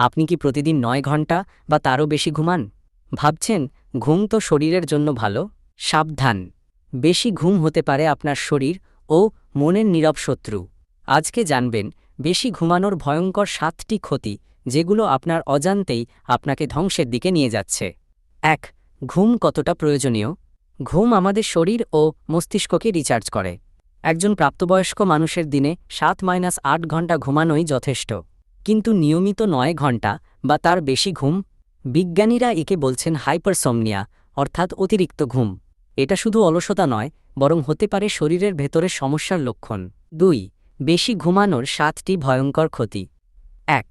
আপনি কি প্রতিদিন নয় ঘণ্টা বা তারও বেশি ঘুমান? ভাবছেন, ঘুম তো শরীরের জন্য ভালো, সাবধান। বেশি ঘুম হতে পারে আপনার শরীর ও মনের নীরব শত্রু। আজকে জানবেন, বেশি ঘুমানোর ভয়ঙ্কর সাতটি ক্ষতি, যেগুলো আপনার অজান্তেই আপনাকে ধ্বংসের দিকে নিয়ে যাচ্ছে। এক, ঘুম কতটা প্রয়োজনীয়? ঘুম আমাদের শরীর ও মস্তিষ্ককে রিচার্জ করে। একজন প্রাপ্তবয়স্ক মানুষের দিনে সাত মাইনাস আট ঘণ্টা ঘুমানোই যথেষ্ট। কিন্তু নিয়মিত নয় ঘণ্টা বা তার বেশি ঘুম, বিজ্ঞানীরা একে বলছেন হাইপারসমনিয়া, অর্থাৎ অতিরিক্ত ঘুম। এটা শুধু অলসতা নয়, বরং হতে পারে শরীরের ভেতরের সমস্যার লক্ষণ। দুই, বেশি ঘুমানোর সাতটি ভয়ঙ্কর ক্ষতি। এক,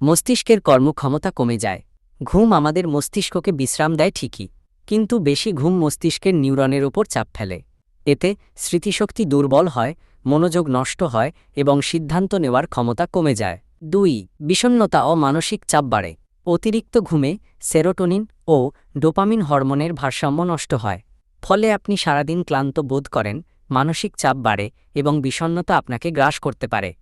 মস্তিষ্কের কর্মক্ষমতা কমে যায়। ঘুম আমাদের মস্তিষ্ককে বিশ্রাম দেয় ঠিকই, কিন্তু বেশি ঘুম মস্তিষ্কের নিউরনের ওপর চাপ ফেলে। এতে স্মৃতিশক্তি দুর্বল হয়, মনোযোগ নষ্ট হয় এবং সিদ্ধান্ত নেওয়ার ক্ষমতা কমে যায়। দুই বিষণ্নতা ও মানসিক চাপ বাড়ে। অতিরিক্ত ঘুমে সেরোটোনিন ও ডোপামিন হরমোনের ভারসাম্য নষ্ট হয়। ফলে আপনি সারাদিন ক্লান্ত বোধ করেন, মানসিক চাপ বাড়ে এবং বিষণ্নতা আপনাকে গ্রাস করতে পারে।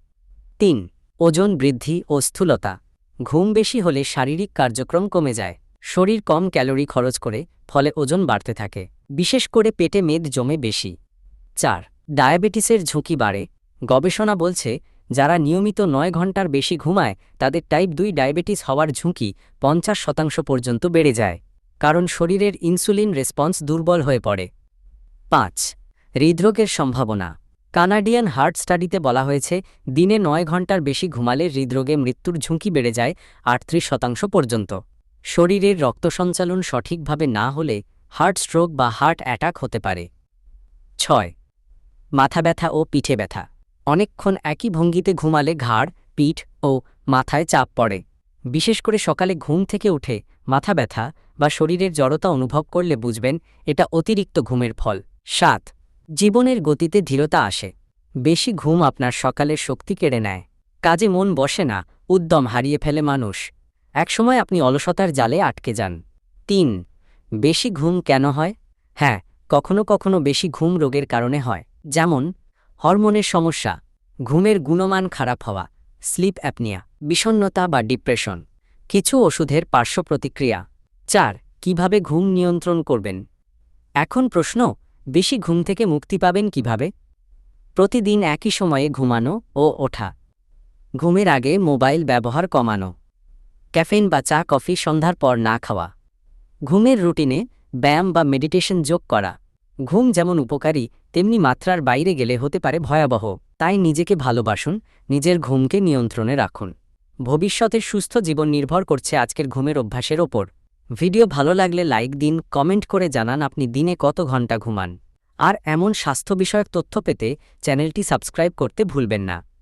তিন, ওজন বৃদ্ধি ও স্থূলতা। ঘুম বেশি হলে শারীরিক কার্যক্রম কমে যায়। শরীর কম ক্যালোরি খরচ করে, ফলে ওজন বাড়তে থাকে। বিশেষ করে পেটে মেদ জমে বেশি। চার, ডায়াবেটিসের ঝুঁকি বাড়ে। গবেষণা বলছে যারা নিয়মিত নয় ঘণ্টার বেশি ঘুমায়, তাদের টাইপ দুই ডায়াবেটিস হওয়ার ঝুঁকি পঞ্চাশ শতাংশ পর্যন্ত বেড়ে যায়, কারণ শরীরের ইনসুলিন রেসপন্স দুর্বল হয়ে পড়ে। পাঁচ, হৃদরোগের সম্ভাবনা। কানাডিয়ান হার্ট স্টাডিতে বলা হয়েছে, দিনে নয় ঘণ্টার বেশি ঘুমালে হৃদরোগে মৃত্যুর ঝুঁকি বেড়ে যায় আটত্রিশ শতাংশ পর্যন্ত। শরীরের রক্ত সঞ্চালন সঠিকভাবে না হলে হার্ট স্ট্রোক বা হার্ট অ্যাটাক হতে পারে। ছয়, মাথা ব্যথা ও পিঠে ব্যথা। অনেকক্ষণ একই ভঙ্গিতে ঘুমালে ঘাড়, পিঠ ও মাথায় চাপ পড়ে। বিশেষ করে সকালে ঘুম থেকে উঠে মাথা ব্যথা বা শরীরের জড়তা অনুভব করলে বুঝবেন এটা অতিরিক্ত ঘুমের ফল। সাত, জীবনের গতিতে ধীরতা আসে। বেশি ঘুম আপনার সকালের শক্তি কেড়ে নেয়। কাজে মন বসে না, উদ্যম হারিয়ে ফেলে মানুষ। একসময় আপনি অলসতার জালে আটকে যান। তিন, বেশি ঘুম কেন হয়? হ্যাঁ কখনো কখনো বেশি ঘুম রোগের কারণে হয়। যেমন হরমোনের সমস্যা, ঘুমের গুণমান খারাপ হওয়া, স্লিপ অ্যাপনিয়া বিষণ্নতা বা ডিপ্রেশন, কিছু ওষুধের পার্শ্ব প্রতিক্রিয়া। চার, কীভাবে ঘুম নিয়ন্ত্রণ করবেন? এখন প্রশ্ন, বেশি ঘুম থেকে মুক্তি পাবেন কীভাবে? প্রতিদিন একই সময়ে ঘুমানো ও ওঠা। ঘুমের আগে মোবাইল ব্যবহার কমানো। ক্যাফেন বা চা, কফি সন্ধ্যার পর না খাওয়া। ঘুমের রুটিনে ব্যায়াম বা মেডিটেশন যোগ করা। ঘুম যেমন উপকারী, তেমনি মাত্রার বাইরে গেলে হতে পারে ভয়াবহ। তাই নিজেকে ভালোবাসুন, নিজের ঘুমকে নিয়ন্ত্রণে রাখুন। ভবিষ্যতের সুস্থ জীবন নির্ভর করছে আজকের ঘুমের অভ্যাসের ওপর। ভিডিও ভালো লাগলে লাইক দিন, কমেন্ট করে জানান আপনি দিনে কত ঘণ্টা ঘুমান। আর এমন স্বাস্থ্য বিষয়ক তথ্য পেতে চ্যানেলটি সাবস্ক্রাইব করতে ভুলবেন না।